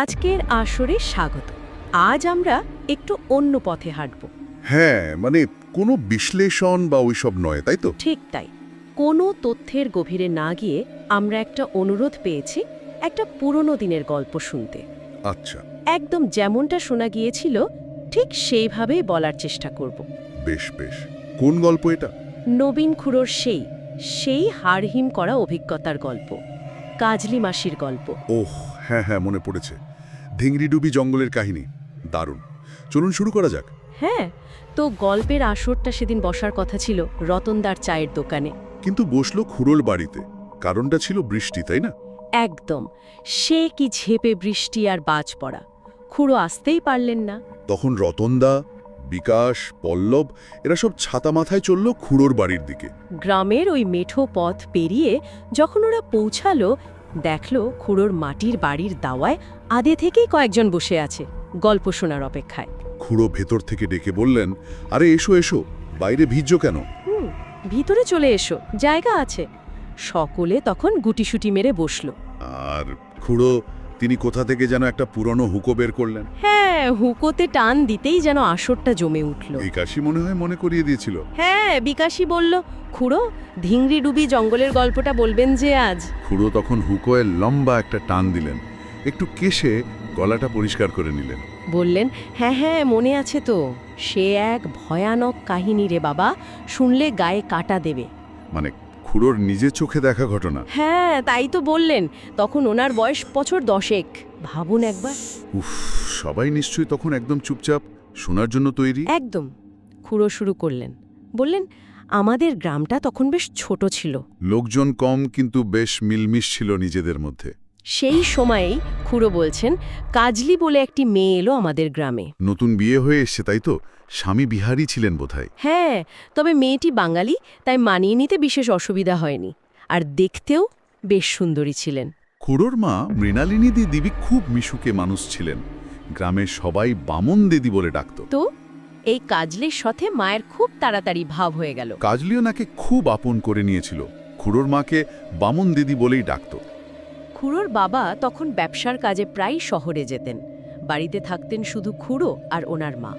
আজকের আসরে স্বাগত। আজ আমরা একটু অন্য পথে হাঁটব। হ্যাঁ মানে কোনো বিশ্লেষণ বা ওইসব নয় তাই তো? ঠিক তাই। কোনো তথ্যের গভীরে না গিয়ে আমরা একটা অনুরোধ পেয়েছি একটা পুরনো দিনের গল্প শুনতে। আচ্ছা। একদম যেমনটা শোনা গিয়েছিল ঠিক সেইভাবেই বলার চেষ্টা করব। বেশ বেশ। কোন গল্প এটা? নবীন খুড়োর সেই সেই হাড়হিম করা অভিজ্ঞতার গল্প। কাজলি মাসির গল্প। ওহ হ্যাঁ হ্যাঁ মনে পড়েছে। ধিংরিডুবি জঙ্গলের কাহিনী। দারুণ। চলুন শুরু করা যাক। হ্যাঁ তো গল্পের আসরটা সেদিন বসার কথা ছিল রতনদার চায়ের দোকানে। কিন্তু বসল খুড়োল বাড়িতে। কারণটা ছিল বৃষ্টি তাই না? একদম। সে কি ঝেপে বৃষ্টি আর বাজ পড়া। খুড়ো আসতেই পারলেন না। তখন রতনদা বিকাশ পল্লব এরা সব ছাতা মাথায় চলল খুড়োর বাড়ির দিকে। গ্রামের ওই মেঠো পথ পেরিয়ে যখন ওরা পৌঁছালো দেখল খুড়োর মাটির বাড়ির দাওয়ায় আদে থেকেই কয়েকজন বসে আছে গল্প শোনার অপেক্ষায়। খুড়ো ভেতর থেকে ডেকে বললেন আরে এসো এসো বাইরে ভিজছ কেন? হুম ভিতরে চলে এসো জায়গা আছে। সকলে তখন গুটিসুটি মেরে বসল। আর খুড়ো তিনি কোথা থেকে যেন একটা পুরনো হুকো বের করলেন? হ্যাঁ হুকোতে টান দিতেই যেন আসরটা জমে উঠল। এই কাশি মনে হয় মনে করিয়ে দিয়েছিল। হ্যাঁ বিকাশী বলল খুড়ো ধিংরি ডুবি জঙ্গলের গল্পটা বলবেন যে আজ? খুড়ো তখন হুকোয়ে লম্বা একটা টান দিলেন। একটু কেশে গলাটা পরিষ্কার করে নিলেন। বললেন হ্যাঁ হ্যাঁ মনে আছে তো। সে এক ভয়ানক কাহিনী রে বাবা। শুনলে গায়ে কাটা দেবে। মানে খুড়োর নিজে চোখে দেখা ঘটনা। হ্যাঁ তাই তো বললেন। তখন ওনার বয়স বছর দশেক। ভাবুন একবার। উফ সবাই নিশ্চয়ই তখন একদম চুপচাপ শোনার জন্য তৈরি। একদম। খুঁড়ো শুরু করলেন। বললেন আমাদের গ্রামটা তখন বেশ ছোট ছিল। লোকজন কম কিন্তু বেশ মিলমিশ ছিল নিজেদের মধ্যে। সেই সময়েই খুড়ো বলছেন কাজলি বলে একটি মেয়ে এলো আমাদের গ্রামে। নতুন বিয়ে হয়ে এসছে তাই তো? স্বামী বিহারি ছিলেন বোধহয়। হ্যাঁ তবে মেয়েটি বাঙালি তাই মানিয়ে নিতে বিশেষ অসুবিধা হয়নি। আর দেখতেও বেশ সুন্দরী ছিলেন। খুড়োর মা মৃণালিনী দি দিবি খুব মিশুকে মানুষ ছিলেন। গ্রামের সবাই বামন দিদি বলে ডাকত। তো এই কাজলির সাথে মায়ের খুব তাড়াতাড়ি ভাব হয়ে গেল। কাজলিও নাকে খুব আপন করে নিয়েছিল। খুড়োর মাকে বামন দিদি বলেই ডাকত। খুড়োর বাবা তখন ব্যবসার কাজে প্রায় শহরে যেতেন। বাড়িতে থাকতেন শুধু খুড়ো আর ওনার মা।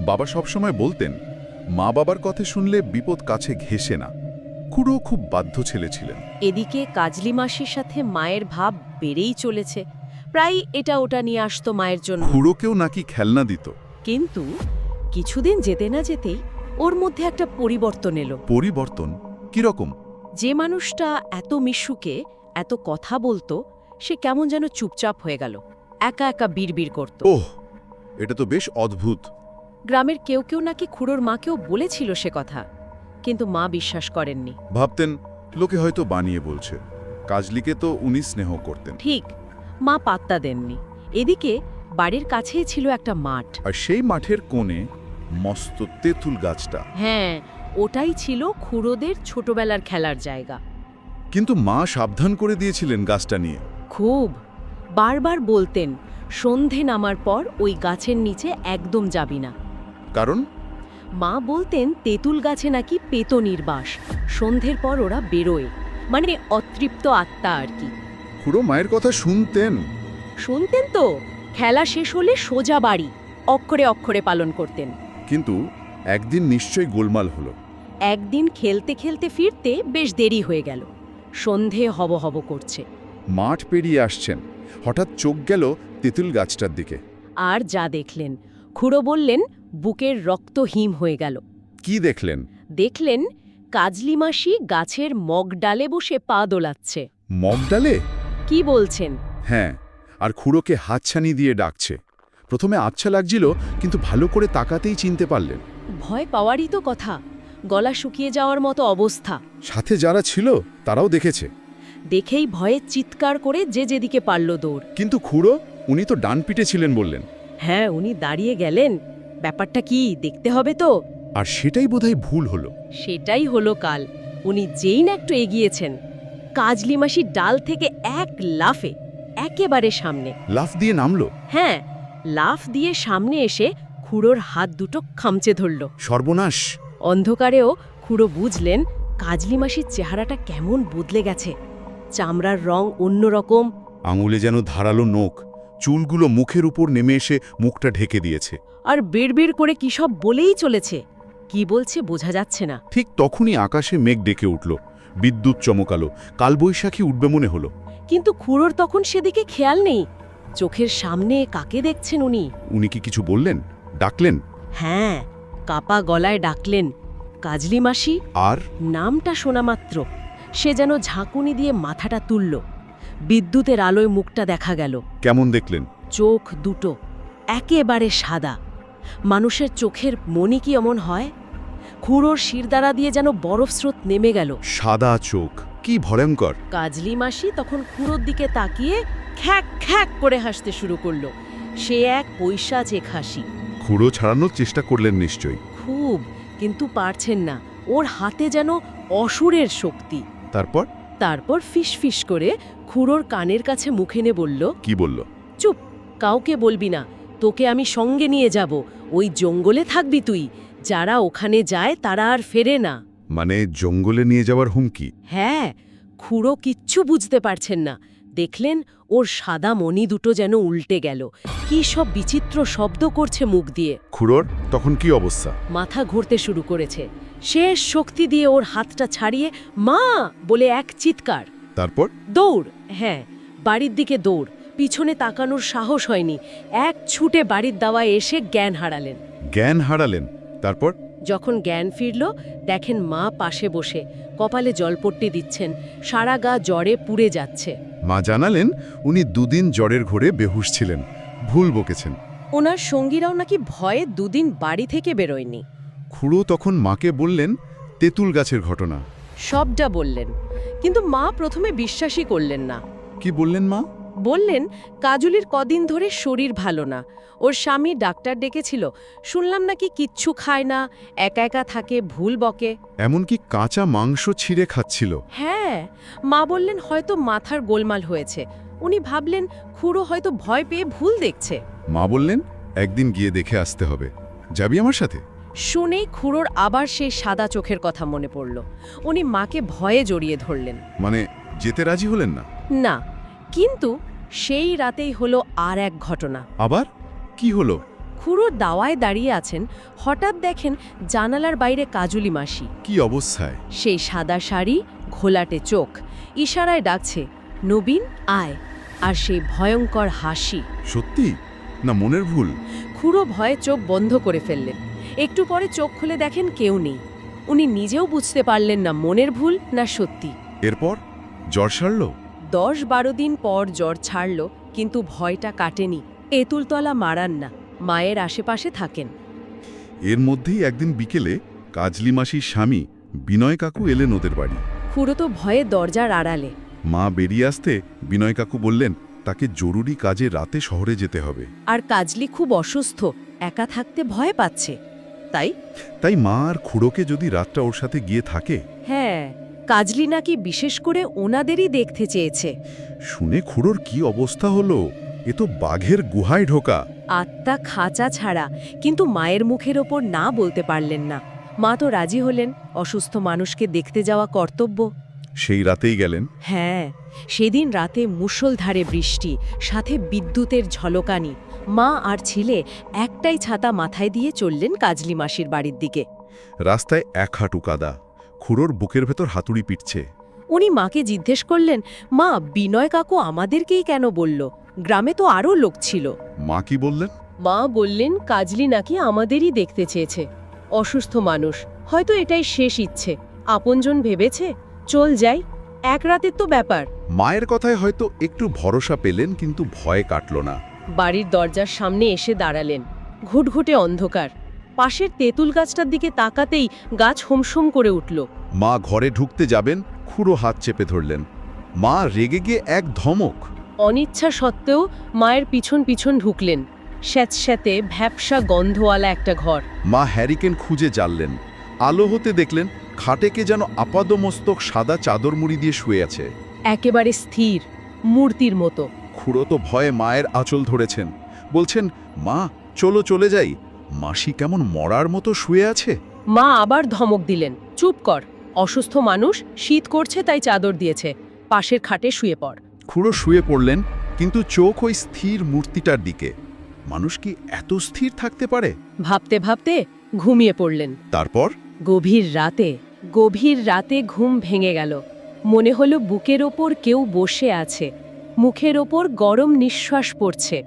বাবা সবসময় বলতেন মা বাবার কথা শুনলে বিপদ কাছে ঘেসে না। খুড়ো খুব বাধ্য ছেলে ছিলেন। এদিকে কাজলি মাসির সাথে মায়ের ভাব বেড়েই চলেছে। প্রায় এটা ওটা নিয়ে আসতো মায়ের জন্য। খুড়োকেও নাকি খেলনা দিত। কিন্তু কিছুদিন যেতে না যেতেই ওর মধ্যে একটা পরিবর্তন এলো। পরিবর্তন? কীরকম? যে মানুষটা এত মিশুকে এত কথা বলতো সে কেমন যেন চুপচাপ হয়ে গেল। একা একা বিড়বিড় করত। ওহ এটা তো বেশ অদ্ভুত। গ্রামের কেউ কেউ নাকি খুড়োর মাকেও বলেছিল সে কথা কিন্তু মা বিশ্বাস করেননি। ভাবতেন লোকে হয়তো বানিয়ে বলছে। কাজলিকে তো উনি স্নেহ করতেন। ঠিক মা পাত্তা দেননি। এদিকে বাড়ির কাছেই ছিল একটা মাঠ। আর সেই মাঠের কোণে মস্ত তেঁতুল গাছটা। হ্যাঁ ওটাই ছিল খুড়োদের ছোটবেলার খেলার জায়গা। কিন্তু মা সাবধান করে দিয়েছিলেন গাছটা নিয়ে। খুব। বারবার বলতেন সন্ধে নামার পর ওই গাছের নিচে একদম যাবি না। কারণ? মা বলতেন তেঁতুল গাছে নাকি পেতো নির্বাস সন্ধ্যের পর ওরা বেরোয়। মানে অতৃপ্ত আত্মা আর কি। খুড়ো মায়ের কথা শুনতেন। শুনতেন তো খেলা শেষ হলে সোজা বাড়ি অক্ষরে অক্ষরে পালন করতেন। কিন্তু একদিন নিশ্চয়ই গোলমাল হলো। একদিন খেলতে খেলতে ফিরতে বেশ দেরি হয়ে গেল। সন্ধে হব হব করছে। মাঠ পেরিয়ে আসছেন। হঠাৎ চোখ গেল তেঁতুল গাছটার দিকে। আর যা দেখলেন? খুড়ো বললেন বুকের রক্ত হিম হয়ে গেল। কি দেখলেন? দেখলেন কাজলি মাসি গাছের মগ ডালে বসে পা দোলাচ্ছে। মগ ডালে? কি বলছেন? হ্যাঁ আর খুড়োকে হাতছানি দিয়ে ডাকছে। প্রথমে আচ্ছা লাগছিল কিন্তু ভালো করে তাকাতেই চিনতে পারলেন। ভয় পাওয়ারই তো কথা। গলা শুকিয়ে যাওয়ার মতো অবস্থা। সাথে যারা ছিল তারাও দেখেছে। দেখেই ভয়ে চিৎকার করে যে যেদিকে পারল দৌড়। কিন্তু খুড়ো উনি তো ডান পিঠে ছিলেন বললেন। হ্যাঁ উনি দাঁড়িয়ে গেলেন। ব্যাপারটা কি দেখতে হবে তো? আর সেটাই বোধহয় ভুল হলো। সেটাই হলো কাল। উনি যেই না একটু এগিয়েছেন। কাজলি মাসি ডাল থেকে এক লাফে একেবারে সামনে। লাফ দিয়ে নামলো? হ্যাঁ লাফ দিয়ে সামনে এসে খুড়োর হাত দুটো খামচে ধরল। সর্বনাশ! অন্ধকারেও খুড়ো বুঝলেন কাজলি মাসির চেহারাটা কেমন বদলে গেছে। চামড়ার রং অন্যরকম। আঙুলে যেন ধারালো নোক চুলগুলো মুখের উপর নেমে এসে মুখটা ঢেকে দিয়েছে। আর বেড়বেড় করে কি সব বলেই চলেছে? কি বলছে বোঝা যাচ্ছে না। ঠিক তখনই আকাশে মেঘ ডেকে উঠল। বিদ্যুৎ চমকালো কালবৈশাখী উঠবে মনে হলো। কিন্তু খুড়োর তখন সেদিকে খেয়াল নেই। চোখের সামনে কাকে দেখছেন উনি? উনি কি কিছু বললেন? ডাকলেন? হ্যাঁ কাপা গলায় ডাকলেন কাজলি মাসি। আর? নামটা শোনা মাত্র। সে যেন ঝাঁকুনি দিয়ে মাথাটা তুলল। বিদ্যুতের আলোয় মুখটা দেখা গেল। কেমন দেখলেন? চোখ দুটো একেবারে সাদা। মানুষের চোখের মনি কি এমন হয়? খুঁড়োর শিরদাঁড়া দিয়ে যেন বরফ স্রোত নেমে গেল। সাদা চোখ কি ভয়ঙ্কর। কাজলি মাসি তখন খুঁড়োর দিকে তাকিয়ে খ্যাক খ্যাক করে হাসতে শুরু করল। সে এক পৈশাচেক হাসি খুঁড়ো ছাড়ানোর চেষ্টা করলেন নিশ্চয়ই। খুব কিন্তু পারছেন না। ওর হাতে যেন অসুরের শক্তি। তারপর? তারপর ফিসফিস করে খুড়োর কানের কাছে মুখে নে বলল কি বলল? চুপ কাউকে বলবি না। তোকে আমি সঙ্গে নিয়ে যাব। ওই জঙ্গলে থাকবি তুই। যারা ওখানে যায় তারা আর ফেরে না। মানে জঙ্গলে নিয়ে যাওয়ার হুমকি? হ্যাঁ খুড়ো কিচ্ছু বুঝতে পারছেন না। দেখলেন ওর সাদা মণি দুটো যেন উল্টে গেল। কি সব বিচিত্র শব্দ করছে মুখ দিয়ে। খুড়োর তখন কি অবস্থা? মাথা ঘুরতে শুরু করেছে। শেষ শক্তি দিয়ে ওর হাতটা ছাড়িয়ে মা! বলে এক চিৎকার। তারপর? দৌড় হ্যাঁ বাড়ির দিকে দৌড়। পিছনে তাকানোর সাহস হয়নি। এক ছুটে বাড়ির দাওয়ায় এসে জ্ঞান হারালেন। জ্ঞান হারালেন। তারপর? যখন জ্ঞান ফিরল দেখেন মা পাশে বসে কপালে জলপট্টি দিচ্ছেন সারা গা জ্বরে পুড়ে যাচ্ছে। মা জানালেন উনি দুদিন জ্বরের ঘোরে বেহুশ ছিলেন ভুল বকেছেন। ওনার সঙ্গীরাও নাকি ভয়ে দুদিন বাড়ি থেকে বেরোয়নি। খুড়ো তখন মাকে বললেন তেঁতুল গাছের ঘটনা। সবটা বললেন। কিন্তু মা প্রথমে বিশ্বাসই করলেন না। কি বললেন মা? বললেন কাজুলির কদিন ধরে শরীর ভালো না। ওর স্বামী ডাক্তার ডেকেছিল। শুনলাম নাকি কিচ্ছু খায় না একা একা থাকে ভুল বকে। এমনকি কাঁচা মাংস ছিঁড়ে খাচ্ছিল। হ্যাঁ মা বললেন হয়তো মাথার গোলমাল হয়েছে। উনি ভাবলেন খুড়ো হয়তো ভয় পেয়ে ভুল দেখছে। মা বললেন একদিন গিয়ে দেখে আসতে হবে। যাবি আমার সাথে? শুনেই খুড়োর আবার সেই সাদা চোখের কথা মনে পড়ল। উনি মাকে ভয়ে জড়িয়ে ধরলেন। মানে যেতে রাজি হলেন না? না কিন্তু সেই রাতেই হলো আর এক ঘটনা। আবার? কি হলো? খুড়ো দাওয়ায় দাঁড়িয়ে আছেন হঠাৎ দেখেন জানালার বাইরে কাজুলি মাসি। কি অবস্থায়? সেই সাদা শাড়ি ঘোলাটে চোখ ইশারায় ডাকছে নবীন আয়। আর সেই ভয়ঙ্কর হাসি। সত্যি? না মনের ভুল? খুড়ো ভয়ে চোখ বন্ধ করে ফেললেন। একটু পরে চোখ খুলে দেখেন কেউ নেই। উনি নিজেও বুঝতে পারলেন না মনের ভুল না সত্যি। এরপর? জ্বর সারল? দশ বারো দিন পর জ্বর ছাড়ল কিন্তু ভয়টা কাটেনি। এতুলতলা মারান না মায়ের আশেপাশে থাকেন। এর মধ্যেই একদিন বিকেলে কাজলি মাসির স্বামী বিনয় কাকু এলেন ওদের বাড়ি। খুড়ো তো ভয়ে দরজার আড়ালে। মা বেরিয়ে আসতে বিনয় কাকু বললেন তাকে জরুরি কাজে রাতে শহরে যেতে হবে। আর কাজলি খুব অসুস্থ একা থাকতে ভয় পাচ্ছে। তাই? তাই মা আর খুড়োকে যদি রাতটা ওর সাথে গিয়ে থাকে? হ্যাঁ কাজলি নাকি বিশেষ করে ওনাদেরই দেখতে চেয়েছে। শুনে খুড়োর কি অবস্থা হলো? এ তো বাঘের গুহায় ঢোকা। আত্মা খাঁচা ছাড়া কিন্তু মায়ের মুখের ওপর না বলতে পারলেন না। মা তো রাজি হলেন অসুস্থ মানুষকে দেখতে যাওয়া কর্তব্য। সেই রাতেই গেলেন? হ্যাঁ সেদিন রাতে মুষলধারে বৃষ্টি সাথে বিদ্যুতের ঝলকানি মা আর ছেলে একটাই ছাতা মাথায় দিয়ে চললেন কাজলি মাসির বাড়ির দিকে। রাস্তায় এক হাঁটু কাদা খুড়োর বুকের ভেতর হাতুড়ি পিটছে। উনি মাকে জিজ্ঞেস করলেন মা বিনয় কাকু আমাদেরকেই কেন বলল? গ্রামে তো আরও লোক ছিল। মা কি বললেন? মা বললেন কাজলি নাকি আমাদেরই দেখতে চেয়েছে। অসুস্থ মানুষ হয়তো এটাই শেষ ইচ্ছে। আপনজন ভেবেছে চল যাই এক রাতের তো ব্যাপার। মায়ের কথায় হয়তো একটু ভরসা পেলেন কিন্তু ভয় কাটল না। বাড়ির দরজার সামনে এসে দাঁড়ালেন। ঘুটঘুটে অন্ধকার। পাশের তেঁতুল গাছটার দিকে তাকাতেই গাছ হোমসোম করে উঠল। মা ঘরে ঢুকতে যাবেন খুঁড়ো হাত চেপে ধরলেন। মা রেগে গিয়ে এক ধমক। অনিচ্ছা সত্ত্বেও মায়ের পিছন পিছন ঢুকলেন। স্যাঁতস্যাঁতে ভ্যাপসা গন্ধওয়ালা একটা ঘর। মা হ্যারিকেন খুঁজে জ্বাললেন। আলো হতে দেখলেন খাটেকে যেন আপাদমস্তক সাদা চাদর মুড়ি দিয়ে শুয়ে আছে। একেবারে স্থির মূর্তির মতো। খুড়ো তো ভয়ে মায়ের আঁচল ধরেছেন। বলছেন মা চলো চলে যাই। মাসি কেমন মরার মতো শুয়ে আছে? মা আবার ধমক দিলেন চুপ কর। অসুস্থ মানুষ শীত করছে তাই চাদর দিয়েছে। পাশের খাটে শুয়ে পড়। খুড়ো শুয়ে পড়লেন কিন্তু চোখ ওই স্থির মূর্তিটার দিকে। মানুষ কি এত স্থির থাকতে পারে? ভাবতে ভাবতে ঘুমিয়ে পড়লেন। তারপর? গভীর রাতে গভীর রাতে ঘুম ভেঙে গেল। মনে হলো বুকের ওপর কেউ বসে আছে। মুখের ওপর গরম নিঃশ্বাস পড়ছে।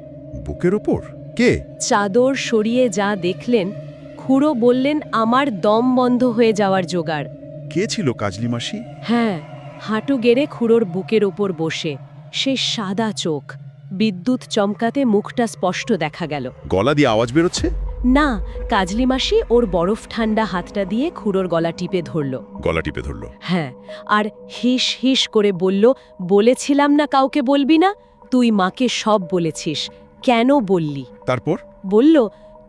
বুকের ওপর? কে? চাদর সরিয়ে যা দেখলেন খুড়ো বললেন আমার দম বন্ধ হয়ে যাওয়ার জোগাড়। কে ছিল কাজলি মাসি? হ্যাঁ হাঁটু গেড়ে খুড়োর বুকের ওপর বসে। সে সাদা চোখ। বিদ্যুৎ চমকাতে মুখটা স্পষ্ট দেখা গেল। গলা দিয়ে আওয়াজ বেরোচ্ছে? না কাজলি মাসি ওর বরফ ঠান্ডা হাতটা দিয়ে খুড়োর গলা টিপে ধরল। গলা টিপে ধরলো? হ্যাঁ আর হিস হিস করে বলল বলেছিলাম না কাউকে বলবি না তুই মাকে সব বলেছিস কেন বললি? তারপর? বলল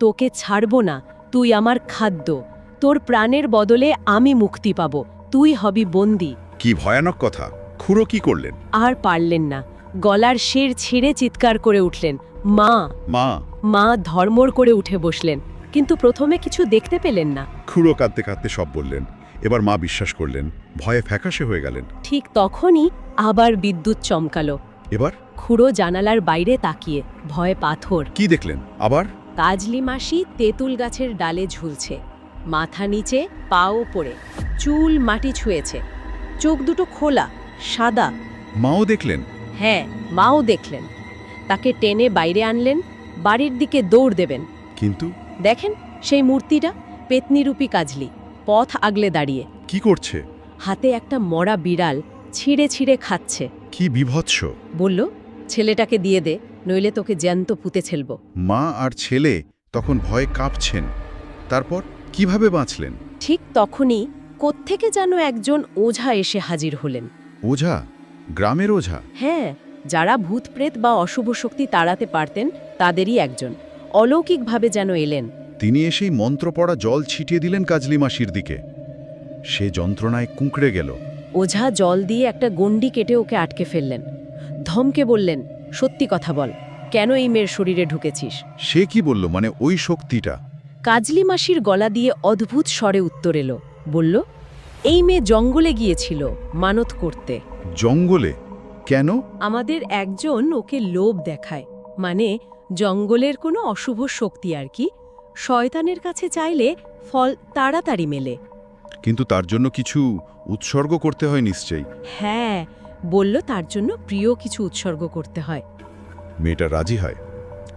তোকে ছাড়ব না তুই আমার খাদ্য তোর প্রাণের বদলে আমি মুক্তি পাব তুই হবি বন্দি। কি ভয়ানক কথা খুড়ো কি করলেন? আর পারলেন না গলার শের ছিঁড়ে চিৎকার করে উঠলেন মা। মা? মা ধর্মর করে উঠে বসলেন কিন্তু প্রথমে কিছু দেখতে পেলেন না। খুঁড়ো কাঁদতে কাঁদতে সব বললেন। এবার মা বিশ্বাস করলেন ভয়ে ফ্যাকাশে হয়ে গেলেন। ঠিক তখনই আবার বিদ্যুৎ চমকালো। এবার? খুঁড়ো জানালার বাইরে তাকিয়ে ভয়ে পাথর। কি দেখলেন? আবার? কাজলি মাসি তেঁতুল গাছের ডালে ঝুলছে। মাথা নিচে পাও পড়ে চুল মাটি ছুঁয়েছে। চোখ দুটো খোলা সাদা। মাও দেখলেন? হ্যাঁ মাও দেখলেন। তাকে টেনে বাইরে আনলেন বাড়ির দিকে দৌড় দেবেন। কিন্তু? দেখেন সেই মূর্তিটা পেতনিরূপী কাজলি পথ আগলে দাঁড়িয়ে। কি করছে? হাতে একটা মরা বিড়াল ছিঁড়ে ছিঁড়ে খাচ্ছে। কি বিভৎস। বলল ছেলেটাকে দিয়ে দে নইলে তোকে জ্যান্ত পুঁতে ছেলব। মা আর ছেলে তখন ভয়ে কাঁপছেন। তারপর কীভাবে বাঁচলেন? ঠিক তখনই কোত্থেকে যেন একজন ওঝা এসে হাজির হলেন। ওঝা? গ্রামের ওঝা? হ্যাঁ যারা ভূতপ্রেত বা অশুভ শক্তি তাড়াতে পারতেন তাদেরই একজন। অলৌকিকভাবে যেন এলেন। তিনি এসেই মন্ত্র পড়া জল ছিটিয়ে দিলেন কাজলি মাসির দিকে। সে যন্ত্রণায় কুঁকড়ে গেল। ওঝা জল দিয়ে একটা গণ্ডি কেটে ওকে আটকে ফেললেন। ধমকে বললেন সত্যি কথা বল কেন এই মেয়ের শরীরে ঢুকেছিস? সে কি বলল মানে ওই শক্তিটা? কাজলি মাসির গলা দিয়ে অদ্ভুত স্বরে উত্তর এলো। বলল এই মেয়ে জঙ্গলে গিয়েছিল মানত করতে। জঙ্গলে? কেন? আমাদের একজন ওকে লোভ দেখায়। মানে জঙ্গলের কোনো অশুভ শক্তি আর কি। শয়তানের কাছে চাইলে ফল তাড়াতাড়ি মেলে। কিন্তু তার জন্য কিছু উৎসর্গ করতে হয় নিশ্চয়ই। হ্যাঁ বলল তার জন্য প্রিয় কিছু উৎসর্গ করতে হয়। মেয়েটা রাজি হয়।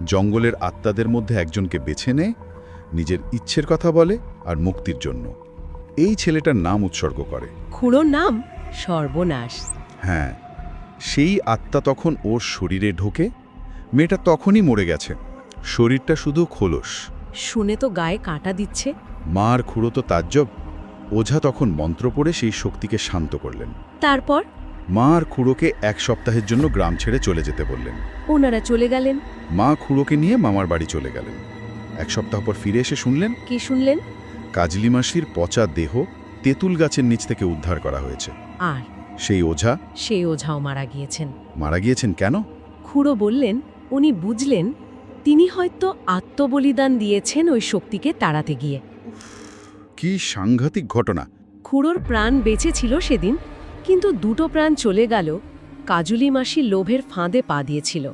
জঙ্গলের আত্মাদের মধ্যে একজনকে বেছে নেয় নিজের ইচ্ছের কথা বলে আর মুক্তির জন্য। এই ছেলেটার নাম উৎসর্গ করে। খুঁড়োর নাম সর্বনাশ। হ্যাঁ সেই আত্মা তখন ওর শরীরে ঢোকে মেয়েটা তখনই মরে গেছে। শরীরটা শুধু খোলস। শুনে তো গায়ে কাঁটা দিচ্ছে। মার খুঁড়ো তো তাজ্জব ওঝা তখন মন্ত্র পড়ে সেই শক্তিকে শান্ত করলেন। তারপর? মা আর খুঁড়োকে এক সপ্তাহের জন্য গ্রাম ছেড়ে চলে যেতে বললেন। ওনারা চলে গেলেন। মা খুঁড়োকে নিয়ে মামার বাড়ি চলে গেলেন। এক সপ্তাহ পর ফিরে এসে শুনলেন কি শুনলেন? কাজলি মাসির পচা দেহ তেঁতুল গাছের নিচ থেকে উদ্ধার করা হয়েছে। আর সেই ওঝা? সেই ওঝাও মারা গিয়েছেন। মারা গিয়েছেন কেন? খুড়ো বললেন উনি বুঝলেন তিনি হয়তো আত্মবলিদান দিয়েছেন ওই শক্তিকে তাড়াতে গিয়ে। কি সাংঘাতিক ঘটনা। খুড়োর প্রাণ বেঁচে ছিল সেদিন কিন্তু দুটো প্রাণ চলে গেল কাজুলি মাসি লোভের ফাঁদে পা দিয়েছিল।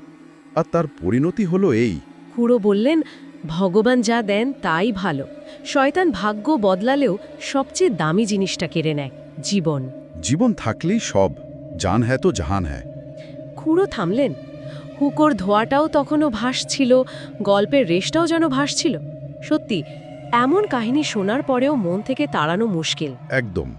আর তার পরিণতি হলো এই। খুড়ো বললেন ভগবান যা দেন তাই ভালো শয়তান ভাগ্য বদলালেও সবচেয়ে দামি জিনিসটা কেড়ে নেয় জীবন। জীবন থাকলেই সব জান হ্যাঁ তো জাহান হ্যাঁ খুঁড়ো থামলেন। হুকোর ধোয়াটাও তখনও ভাসছিল গল্পের রেশটাও যেন ভাসছিল। সত্যি এমন কাহিনী শোনার পরেও মন থেকে তাড়ানো মুশকিল। একদম।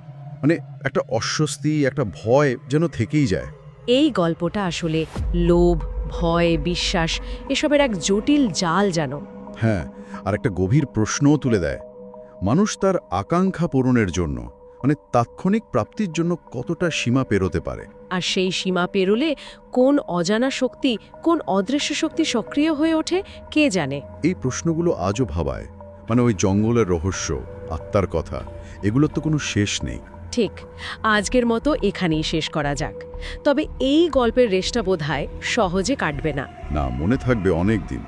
মানে একটা অস্বস্তি একটা ভয় যেন থেকেই যায়। এই গল্পটা আসলে লোভ ভয় বিশ্বাস এসবের এক জটিল জাল যেন। হ্যাঁ আর একটা গভীর প্রশ্নও তুলে দেয়। মানুষ তার আকাঙ্ক্ষা পূরণের জন্য। মানে তাৎক্ষণিক প্রাপ্তির জন্য কতটা সীমা পেরোতে পারে? আর সেই সীমা পেরোলে কোন অজানা শক্তি কোন অদৃশ্য শক্তি সক্রিয় হয়ে ওঠে কে জানে? এই প্রশ্নগুলো আজও ভাবায়। মানে ওই জঙ্গলের রহস্য আত্মার কথা এগুলোর তো কোনো শেষ নেই। ঠিক আজকের মতো এখানেই শেষ করা যাক। তবে এই গল্পের রেশটা বোধহয় সহজে কাটবে না। না মনে থাকবে অনেক দিন।